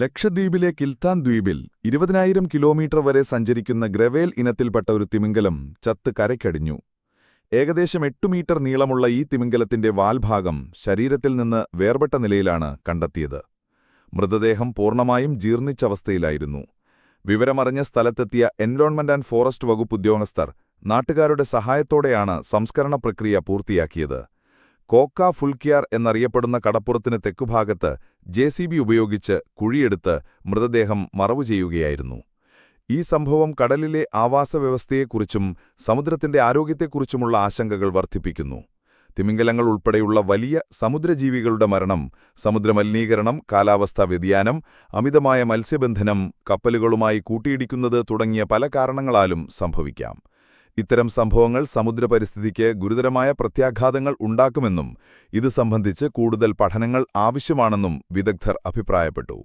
ലക്ഷദ്വീപിലെ കിൽത്താൻ ദ്വീപിൽ ഇരുപതിനായിരം കിലോമീറ്റർ വരെ സഞ്ചരിക്കുന്ന ഗ്രവേൽ ഇനത്തിൽപ്പെട്ട ഒരു തിമിംഗലം ചത്ത് കരയ്ക്കടിഞ്ഞു. ഏകദേശം എട്ടു മീറ്റർ നീളമുള്ള ഈ തിമിംഗലത്തിന്റെ വാൽഭാഗം ശരീരത്തിൽ നിന്ന് വേർപെട്ട നിലയിലാണ് കണ്ടെത്തിയത്. മൃതദേഹം പൂർണമായും ജീർണിച്ചവസ്ഥയിലായിരുന്നു വിവരമറിഞ്ഞ സ്ഥലത്തെത്തിയ എൻവയോൺമെന്റ് ആൻഡ് ഫോറസ്റ്റ് വകുപ്പ് ഉദ്യോഗസ്ഥർ നാട്ടുകാരുടെ സഹായത്തോടെയാണ് സംസ്കരണ പ്രക്രിയ പൂർത്തിയാക്കിയത്. കോക്ക ഫുൾക്കിയാർ എന്നറിയപ്പെടുന്ന കടപ്പുറത്തിന് തെക്കുഭാഗത്ത് ജെ ഉപയോഗിച്ച് കുഴിയെടുത്ത് മൃതദേഹം മറവു ചെയ്യുകയായിരുന്നു. ഈ സംഭവം കടലിലെ ആവാസവ്യവസ്ഥയെക്കുറിച്ചും സമുദ്രത്തിന്റെ ആരോഗ്യത്തെക്കുറിച്ചുമുള്ള ആശങ്കകൾ വർദ്ധിപ്പിക്കുന്നു. തിമിംഗലങ്ങൾ ഉൾപ്പെടെയുള്ള വലിയ സമുദ്രജീവികളുടെ മരണം സമുദ്രമലിനീകരണം കാലാവസ്ഥാ വ്യതിയാനം അമിതമായ മത്സ്യബന്ധനം കപ്പലുകളുമായി കൂട്ടിയിടിക്കുന്നത് തുടങ്ങിയ പല കാരണങ്ങളാലും സംഭവിക്കാം. ഇത്തരം സംഭവങ്ങൾ സമുദ്രപരിസ്ഥിതിക്ക് ഗുരുതരമായ പ്രത്യാഘാതങ്ങൾ ഉണ്ടാക്കുമെന്നും ഇത് സംബന്ധിച്ച് കൂടുതൽ പഠനങ്ങൾ ആവശ്യമാണെന്നും വിദഗ്ധർ അഭിപ്രായപ്പെട്ടു.